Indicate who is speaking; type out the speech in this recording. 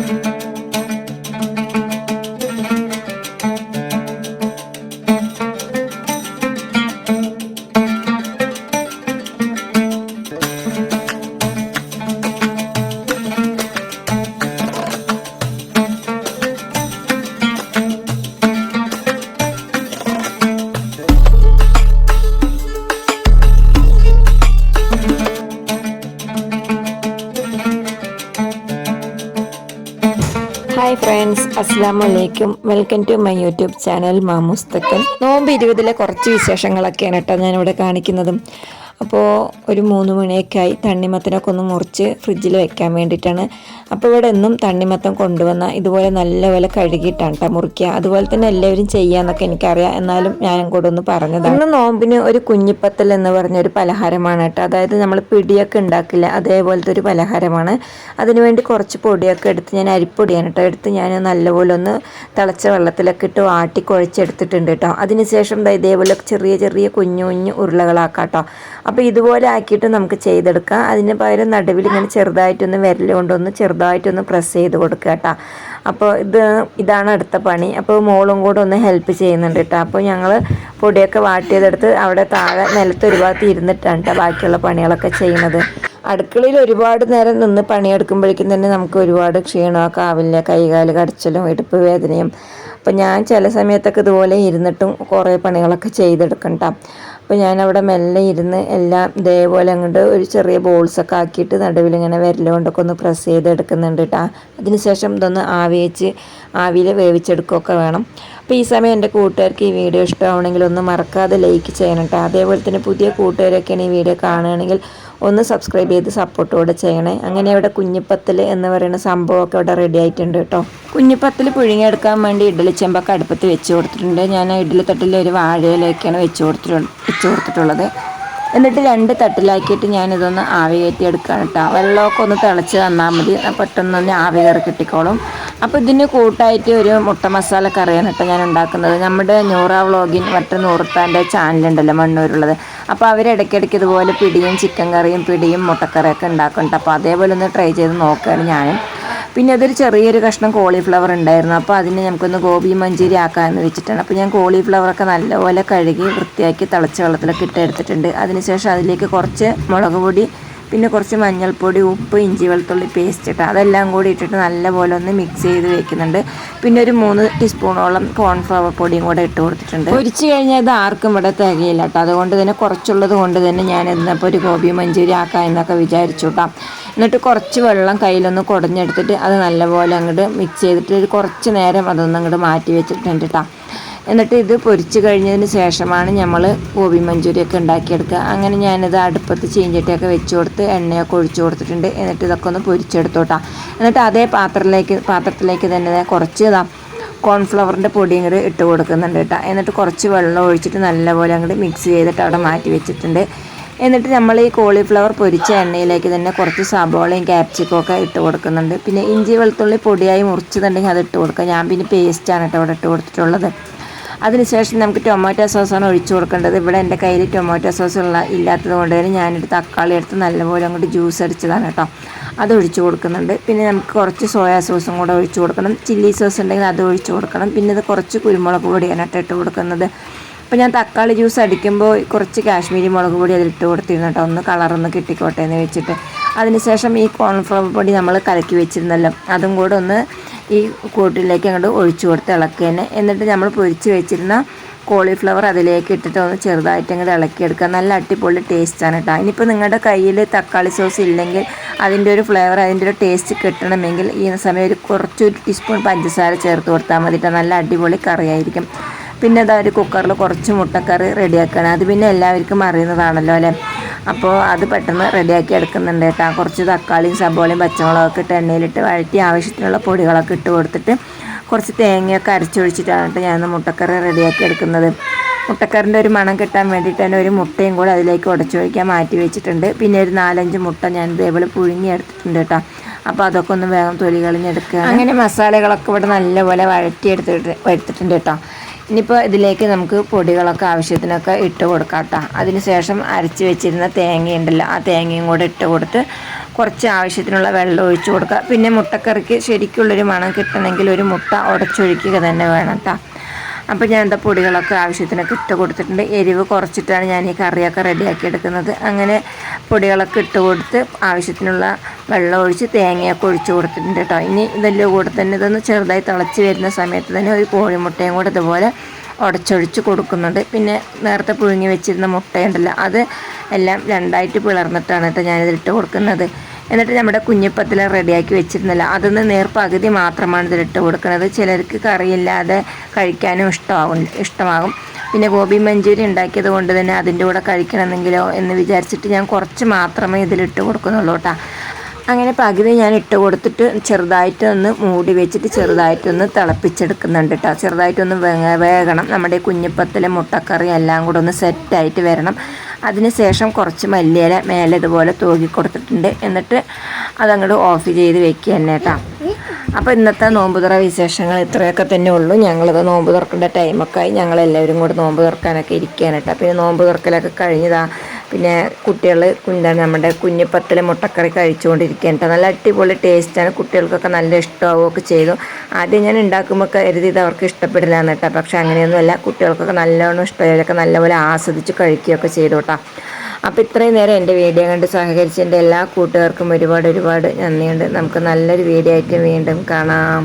Speaker 1: thank you hi friends അസ്സാം വലൈക്കും welcome to my YouTube channel മാമൂസ്തക്കൻ നോമ്പ് ഇരുപതിലെ കുറച്ച് വിശേഷങ്ങളൊക്കെയാണ് കേട്ടോ ഞാനിവിടെ കാണിക്കുന്നതും. അപ്പോൾ ഒരു മൂന്ന് മണിയൊക്കെ ആയി തണ്ണിമത്തനൊക്കെ ഒന്ന് മുറിച്ച് ഫ്രിഡ്ജിൽ വെക്കാൻ വേണ്ടിയിട്ടാണ്. അപ്പോൾ ഇവിടെ എന്നും തണ്ണിമത്തം കൊണ്ടുവന്ന ഇതുപോലെ നല്ലപോലെ കഴുകിയിട്ടാണ് കേട്ടോ മുറിക്കുക. അതുപോലെ തന്നെ എല്ലാവരും ചെയ്യാന്നൊക്കെ എനിക്കറിയാം. എന്നാലും ഞാൻ കൂടെ ഒന്ന് പറഞ്ഞത് ഇന്ന് നോമ്പിന് ഒരു കുഞ്ഞിപ്പത്തൽ എന്ന് പറഞ്ഞൊരു പലഹാരമാണ് കേട്ടോ അതായത് നമ്മൾ പിടിയൊക്കെ ഉണ്ടാക്കില്ല. അതേപോലത്തെ ഒരു പലഹാരമാണ്. അതിനുവേണ്ടി കുറച്ച് പൊടിയൊക്കെ എടുത്ത് ഞാൻ അരിപ്പൊടിയാണ് കേട്ടോ എടുത്ത് ഞാൻ നല്ലപോലെ ഒന്ന് തിളച്ച വെള്ളത്തിലൊക്കെ ഇട്ട് വാട്ടി കുഴച്ചെടുത്തിട്ടുണ്ട് കേട്ടോ അതിനുശേഷം ഇതേപോലെ ചെറിയ ചെറിയ കുഞ്ഞു കുഞ്ഞു ഉരുളകളാക്കാം കേട്ടോ അപ്പോൾ ഇതുപോലെ ആക്കിയിട്ട് നമുക്ക് ചെയ്തെടുക്കാം. അതിന് പകരം നടുവിൽ ഇങ്ങനെ ചെറുതായിട്ടൊന്ന് വിരൽ കൊണ്ടൊന്ന് ചെറുതായിട്ടൊന്ന് പ്രസ് ചെയ്ത് കൊടുക്കുക കേട്ടോ. അപ്പോൾ ഇത് ഇതാണ് അടുത്ത പണി. അപ്പോൾ മോളും കൂടെ ഒന്ന് ഹെൽപ്പ് ചെയ്യുന്നുണ്ട് കേട്ടോ. അപ്പോൾ ഞങ്ങൾ പൊടിയൊക്കെ വാട്ടിയതെടുത്ത് അവിടെ താഴെ നിലത്ത് ഒരുപാട് ഇരുന്നിട്ടാണ് കേട്ടോ ബാക്കിയുള്ള പണികളൊക്കെ ചെയ്യുന്നത്. അടുക്കളയിൽ ഒരുപാട് നേരം നിന്ന് പണിയെടുക്കുമ്പോഴേക്കും തന്നെ നമുക്ക് ഒരുപാട് ക്ഷീണമൊക്കെ ആവില്ല. കൈകാൽ കടച്ചലും ഇടുപ്പ് വേദനയും. അപ്പോൾ ഞാൻ ചില സമയത്തൊക്കെ ഇതുപോലെ ഇരുന്നിട്ടും കുറേ പണികളൊക്കെ ചെയ്തെടുക്കണ്ട അപ്പോൾ ഞാൻ അവിടെ മെല്ലെ ഇരുന്ന് എല്ലാം ഇതേപോലെ അങ്ങോട്ട് ഒരു ചെറിയ ബോൾസൊക്കെ ആക്കിയിട്ട് നടുവിൽ ഇങ്ങനെ വിരലുകൊണ്ടൊക്കെ ഒന്ന് പ്രസ് ചെയ്തെടുക്കുന്നുണ്ട് കേട്ടോ അതിനുശേഷം ഇതൊന്ന് ആവി വെച്ച് ആവിയിൽ വേവിച്ചെടുക്കുകയൊക്കെ വേണം. അപ്പോൾ ഈ സമയം എന്റെ കൂട്ടുകാർക്ക് ഈ വീഡിയോ ഇഷ്ടമാണെങ്കിൽ ഒന്ന് മറക്കാതെ ലൈക്ക് ചെയ്യണം കേട്ടോ അതേപോലെ തന്നെ പുതിയ കൂട്ടുകാരൊക്കെയാണ് ഈ വീഡിയോ കാണുകയാണെങ്കിൽ ഒന്ന് സബ്സ്ക്രൈബ് ചെയ്ത് സപ്പോർട്ടോടെ ചെയ്യണേ. അങ്ങനെ ഇവിടെ കുഞ്ഞിപ്പത്തൽ എന്ന് പറയുന്ന സംഭവമൊക്കെ ഇവിടെ റെഡി ആയിട്ടുണ്ട് കേട്ടോ. കുഞ്ഞിപ്പത്തൽ പുഴുങ്ങിയെടുക്കാൻ വേണ്ടി ഇഡ്ഡലി ചെമ്പൊക്കെ അടുപ്പത്ത് വെച്ച് കൊടുത്തിട്ടുണ്ട്. ഞാൻ ഇഡ്ഡലി തട്ടിൽ ഒരു വാഴയിലേക്കാണ് വെച്ച് കൊടുത്തിട്ടുള്ളത് വെച്ച് കൊടുത്തിട്ടുള്ളത്. എന്നിട്ട് രണ്ട് തട്ടിലാക്കിയിട്ട് ഞാനിതൊന്ന് ആവി കയറ്റി എടുക്കുകയാണ് കേട്ടോ. വെള്ളമൊക്കെ ഒന്ന് തിളച്ച് തന്നാൽ മതി. പെട്ടെന്ന് ആവി കയറി കിട്ടിക്കോളും. അപ്പോൾ ഇതിന് കൂട്ടായിട്ട് ഒരു മുട്ട മസാല കറിയാണ് കേട്ടോ ഞാൻ ഉണ്ടാക്കുന്നത്. നമ്മുടെ നൂറ വ്ളോഗിൻ മറ്റ നൂറുത്താന്റെ ചാനലുണ്ടല്ലോ മണ്ണൂരുള്ളത്. അപ്പോൾ അവർ ഇടയ്ക്കിടയ്ക്ക് ഇതുപോലെ പിടിയും ചിക്കൻ കറിയും പിടിയും മുട്ടക്കറിയൊക്കെ ഉണ്ടാക്കുന്നുണ്ട്. അപ്പോൾ അതേപോലെ ഒന്ന് ട്രൈ ചെയ്ത് നോക്കുകയാണ് ഞാനും. പിന്നെ അതൊരു ചെറിയൊരു കഷ്ണം കോളിഫ്ലവർ ഉണ്ടായിരുന്നു. അപ്പോൾ അതിനെ നമുക്കൊന്ന് ഗോപി മഞ്ചേരി ആക്കാമെന്ന് വെച്ചിട്ടാണ്. അപ്പോൾ ഞാൻ കോളിഫ്ലവറൊക്കെ നല്ലപോലെ കഴുകി വൃത്തിയാക്കി തിളച്ച വെള്ളത്തിലൊക്കെ ഇട്ട് എടുത്തിട്ടുണ്ട്. അതിനുശേഷം അതിലേക്ക് കുറച്ച് മുളക് പൊടി പിന്നെ കുറച്ച് മഞ്ഞൾപ്പൊടി ഉപ്പ് ഇഞ്ചി വെളുത്തുള്ളി പേസ്റ്റ് ഇട്ട് അതെല്ലാം കൂടി ഇട്ടിട്ട് നല്ലപോലെ ഒന്ന് മിക്സ് ചെയ്ത് വെക്കുന്നുണ്ട്. പിന്നെ ഒരു മൂന്ന് ടീസ്പൂണോളം കോൺഫ്ലവർ പൊടിയും കൂടെ ഇട്ട് കൊടുത്തിട്ടുണ്ട്. പൊരിച്ചു കഴിഞ്ഞാൽ ഇത് ആർക്കും ഇവിടെ തികയില്ല കേട്ടോ. അതുകൊണ്ട് തന്നെ കുറച്ചുള്ളത് കൊണ്ട് തന്നെ ഞാൻ ഇന്നിപ്പോൾ ഒരു ഗോപി മഞ്ചൂരി ആക്കാം എന്നൊക്കെ വിചാരിച്ചു കേട്ടോ എന്നിട്ട് കുറച്ച് വെള്ളം കയ്യിലൊന്ന് കുടഞ്ഞെടുത്തിട്ട് അത് നല്ലപോലെ അങ്ങോട്ട് മിക്സ് ചെയ്തിട്ട് കുറച്ച് നേരം അതൊന്ന് അങ്ങോട്ട് മാറ്റി വെച്ചിട്ടുണ്ട് കേട്ടോ എന്നിട്ട് ഇത് പൊരിച്ച് കഴിഞ്ഞതിന് ശേഷമാണ് നമ്മൾ ഗോബി മഞ്ചൂരിയൊക്കെ ഉണ്ടാക്കിയെടുക്കുക. അങ്ങനെ ഞാനിത് അടുപ്പത്ത് ചീഞ്ചട്ടിയൊക്കെ വെച്ച് കൊടുത്ത് എണ്ണയൊക്കെ ഒഴിച്ചു കൊടുത്തിട്ടുണ്ട്. എന്നിട്ട് ഇതൊക്കെ ഒന്ന് പൊരിച്ചെടുത്തോട്ടാ. എന്നിട്ട് അതേ പാത്രത്തിലേക്ക് പാത്രത്തിലേക്ക് തന്നെ കുറച്ച് ഇതാ കോൺഫ്ലവറിന്റെ പൊടി ഇങ്ങോട്ട് ഇട്ട് കൊടുക്കുന്നുണ്ട് കേട്ടോ. എന്നിട്ട് കുറച്ച് വെള്ളം ഒഴിച്ചിട്ട് നല്ലപോലെ അങ്ങോട്ട് മിക്സ് ചെയ്തിട്ട് അവിടെ മാറ്റി വെച്ചിട്ടുണ്ട്. എന്നിട്ട് നമ്മൾ ഈ കോളിഫ്ലവർ പൊരിച്ച എണ്ണയിലേക്ക് തന്നെ കുറച്ച് സബോളയും ക്യാപ്സിക്കും ഒക്കെ ഇട്ട് കൊടുക്കുന്നുണ്ട്. പിന്നെ ഇഞ്ചി വെളുത്തുള്ളി പൊടിയായി മുറിച്ചതുണ്ടെങ്കിൽ അത് ഇട്ട് കൊടുക്കുക. ഞാൻ പിന്നെ പേസ്റ്റാണ് കേട്ടോ അവിടെ ഇട്ട് കൊടുത്തിട്ടുള്ളത്. അതിനുശേഷം നമുക്ക് ടൊമാറ്റോ സോസാണ് ഒഴിച്ചു കൊടുക്കേണ്ടത്. ഇവിടെ എന്റെ കയ്യിൽ ടൊമാറ്റോ സോസ് ഉള്ള ഇല്ലാത്തത് കൊണ്ട് തന്നെ ഞാനൊരു തക്കാളി എടുത്ത് നല്ലപോലെ അങ്ങോട്ട് ജ്യൂസ് അടിച്ചതാണ് കേട്ടോ. അത് ഒഴിച്ചു കൊടുക്കുന്നുണ്ട്. പിന്നെ നമുക്ക് കുറച്ച് സോയാ സോസും കൂടെ ഒഴിച്ചു കൊടുക്കണം. ചില്ലി സോസ് ഉണ്ടെങ്കിൽ അത് ഒഴിച്ചു കൊടുക്കണം. പിന്നെ ഇത് കുറച്ച് കുരുമുളക് പൊടിയാണ് കേട്ടോ ഇട്ട് കൊടുക്കുന്നത്. അപ്പോൾ ഞാൻ തക്കാളി ജ്യൂസ് അടിക്കുമ്പോൾ കുറച്ച് കാശ്മീരി മുളക് പൊടി അതിലിട്ട് കൊടുത്തിരുന്നു കേട്ടോ. ഒന്ന് കളറൊന്ന് കിട്ടിക്കോട്ടെ എന്ന് വെച്ചിട്ട്. അതിനുശേഷം ഈ കോൺഫ്ലവർ പൊടി നമ്മൾ കലക്കി വെച്ചിരുന്നല്ലോ. അതും കൂടെ ഒന്ന് ഈ കൂട്ടിലേക്ക് അങ്ങോട്ട് ഒഴിച്ചു കൊടുത്ത് ഇളക്കുക എന്നിട്ട് നമ്മൾ പൊരിച്ച് വെച്ചിരുന്ന കോളിഫ്ലവർ അതിലേക്ക് ഇട്ടിട്ട് ഒന്ന് ചെറുതായിട്ട് അങ്ങോട്ട് ഇളക്കിയെടുക്കുക. നല്ല അടിപൊളി ടേസ്റ്റാണ് കേട്ടോ ഇനിയിപ്പോൾ നിങ്ങളുടെ കയ്യിൽ തക്കാളി സോസ് ഇല്ലെങ്കിൽ അതിന്റെ ഒരു ഫ്ലേവർ അതിന്റെ ഒരു ടേസ്റ്റ് കിട്ടണമെങ്കിൽ ഈ സമയം ഒരു കുറച്ചൊരു ടീസ്പൂൺ പഞ്ചസാര ചേർത്ത് കൊടുത്താൽ മതി നല്ല അടിപൊളി കറിയായിരിക്കും. പിന്നെ അതാ ഒരു കുക്കറിൽ കുറച്ച് മുട്ടക്കറി റെഡിയാക്കുകയാണ് അത് പിന്നെ എല്ലാവർക്കും അറിയുന്നതാണല്ലോ അല്ലേ? അപ്പോൾ അത് പെട്ടെന്ന് റെഡിയാക്കി എടുക്കുന്നുണ്ട് കേട്ടോ. കുറച്ച് തക്കാളിയും സബോളയും പച്ചമുളകൊക്കെ ഇട്ട് എണ്ണയിലിട്ട് വഴറ്റി ആവശ്യത്തിനുള്ള പൊടികളൊക്കെ ഇട്ട് കൊടുത്തിട്ട് കുറച്ച് തേങ്ങയൊക്കെ അരച്ചൊഴിച്ചിട്ടാണ് ഞാൻ മുട്ടക്കറി റെഡിയാക്കി എടുക്കുന്നത്. മുട്ടക്കറിന്റെ ഒരു മണം കിട്ടാൻ വേണ്ടിയിട്ട് തന്നെ ഒരു മുട്ടയും കൂടെ അതിലേക്ക് ഉടച്ചൊഴിക്കാൻ മാറ്റി വെച്ചിട്ടുണ്ട്. പിന്നെ ഒരു നാലഞ്ച് മുട്ട ഞാൻ ഇതേപോലെ പുഴുങ്ങി എടുത്തിട്ടുണ്ട് കേട്ടോ. അപ്പോൾ അതൊക്കെ ഒന്ന് വേഗം തൊലി കളിഞ്ഞെടുക്കുക അങ്ങനെ മസാലകളൊക്കെ ഇവിടെ നല്ലപോലെ വഴറ്റി എടുത്തിട്ട് എടുത്തിട്ടുണ്ട് കേട്ടോ. ഇനിയിപ്പോൾ ഇതിലേക്ക് നമുക്ക് പൊടികളൊക്കെ ആവശ്യത്തിനൊക്കെ ഇട്ട് കൊടുക്കാം കേട്ടോ അതിനുശേഷം അരച്ച് വെച്ചിരുന്ന തേങ്ങയുണ്ടല്ലോ ആ തേങ്ങയും കൂടെ ഇട്ട് കൊടുത്ത് കുറച്ച് ആവശ്യത്തിനുള്ള വെള്ളം ഒഴിച്ച് കൊടുക്കുക. പിന്നെ മുട്ടക്കറിക്ക് ശരിക്കുള്ളൊരു മണം കിട്ടണമെങ്കിൽ ഒരു മുട്ട ഉടച്ചൊഴിക്കുക തന്നെ വേണം കേട്ടോ അപ്പോൾ ഞാൻ എന്താ പൊടികളൊക്കെ ആവശ്യത്തിനൊക്കെ ഇട്ട് കൊടുത്തിട്ടുണ്ട്. എരിവ് കുറച്ചിട്ടാണ് ഞാൻ ഈ കറിയൊക്കെ റെഡിയാക്കി എടുക്കുന്നത്. അങ്ങനെ പൊടികളൊക്കെ ഇട്ട് കൊടുത്ത് ആവശ്യത്തിനുള്ള വെള്ളം ഒഴിച്ച് തേങ്ങയൊക്കെ ഒഴിച്ച് കൊടുത്തിട്ടുണ്ട് കേട്ടോ ഇനി ഇതെല്ലാം കൂടെ തന്നെ ഇതൊന്ന് ചെറുതായി തിളച്ച് വരുന്ന സമയത്ത് തന്നെ ഒരു കോഴിമുട്ടയും കൂടെ ഇതുപോലെ ഉടച്ചൊഴിച്ച് കൊടുക്കുന്നുണ്ട്. പിന്നെ നേരത്തെ പുഴുങ്ങി വെച്ചിരുന്ന മുട്ടയുണ്ടല്ലോ അത് എല്ലാം രണ്ടായിട്ട് പിളർന്നിട്ടാണ് കേട്ടോ ഞാനിതിട്ട് കൊടുക്കുന്നത്. എന്നിട്ട് നമ്മുടെ കുഞ്ഞിപ്പത്തിൽ റെഡിയാക്കി വെച്ചിരുന്നില്ല. അതൊന്ന് നേർപ്പകുതി പകുതി മാത്രമാണ് ഇതിലിട്ട് കൊടുക്കുന്നത്. ചിലർക്ക് കറിയില്ലാതെ കഴിക്കാനും ഇഷ്ടമാകും ഇഷ്ടമാകും. പിന്നെ ഗോപി മഞ്ചൂരി ഉണ്ടാക്കിയത് കൊണ്ട് തന്നെ അതിന്റെ കൂടെ കഴിക്കണമെന്നെങ്കിലോ എന്ന് വിചാരിച്ചിട്ട് ഞാൻ കുറച്ച് മാത്രമേ ഇതിലിട്ട് കൊടുക്കുന്നുള്ളൂ കേട്ടോ. അങ്ങനെ പകുതി ഞാൻ ഇട്ട് കൊടുത്തിട്ട് ചെറുതായിട്ട് ഒന്ന് മൂടി വെച്ചിട്ട് ചെറുതായിട്ടൊന്ന് തിളപ്പിച്ചെടുക്കുന്നുണ്ട് കേട്ടോ. ചെറുതായിട്ടൊന്ന് വേ- വേകണം. നമ്മുടെ കുഞ്ഞിപ്പത്തിലെ മുട്ടക്കറി എല്ലാം കൂടെ ഒന്ന് സെറ്റായിട്ട് വരണം. അതിന് ശേഷം കുറച്ച് മല്ലിയില മേലെ ഇതുപോലെ തൂകി കൊടുത്തിട്ടുണ്ട്. എന്നിട്ട് അതങ്ങോട്ട് ഓഫ് ചെയ്ത് വെക്കുക തന്നെ കേട്ടോ അപ്പോൾ ഇന്നത്തെ നോമ്പ് തുറ വിശേഷങ്ങൾ ഇത്രയൊക്കെ തന്നെ ഉള്ളൂ. ഞങ്ങളത് നോമ്പ് തുറക്കേണ്ട ടൈമൊക്കെ ആയി. ഞങ്ങളെല്ലാവരും കൂടെ നോമ്പ് തുറക്കാനൊക്കെ ഇരിക്കുകയാണ് കേട്ടോ പിന്നെ നോമ്പ് തുറക്കലൊക്കെ കഴിഞ്ഞതാ. പിന്നെ കുട്ടികൾ എന്താണ് നമ്മുടെ കുഞ്ഞിപ്പത്തിലെ മുട്ടക്കറി കഴിച്ചുകൊണ്ടിരിക്കുകയാണ് നല്ല അടിപൊളി ടേസ്റ്റാണ്. കുട്ടികൾക്കൊക്കെ നല്ല ഇഷ്ടമാവുകയൊക്കെ ചെയ്തു. ആദ്യം ഞാൻ ഉണ്ടാക്കുമ്പോൾ കരുതി ഇത് അവർക്ക് ഇഷ്ടപ്പെടില്ല എന്നിട്ടാ പക്ഷേ അങ്ങനെയൊന്നുമല്ല. കുട്ടികൾക്കൊക്കെ നല്ലോണം ഇഷ്ടമായതൊക്കെ നല്ലപോലെ ആസ്വദിച്ച് കഴിക്കുകയൊക്കെ ചെയ്തു കേട്ടോ. അപ്പോൾ ഇത്രയും നേരം എന്റെ വീഡിയോ കണ്ട് സഹകരിച്ച എന്റെ എല്ലാ കൂട്ടുകാർക്കും ഒരുപാട് ഒരുപാട് നന്ദിയുണ്ട്. നമുക്ക് നല്ലൊരു വീഡിയോ ആയിട്ട് വീണ്ടും കാണാം.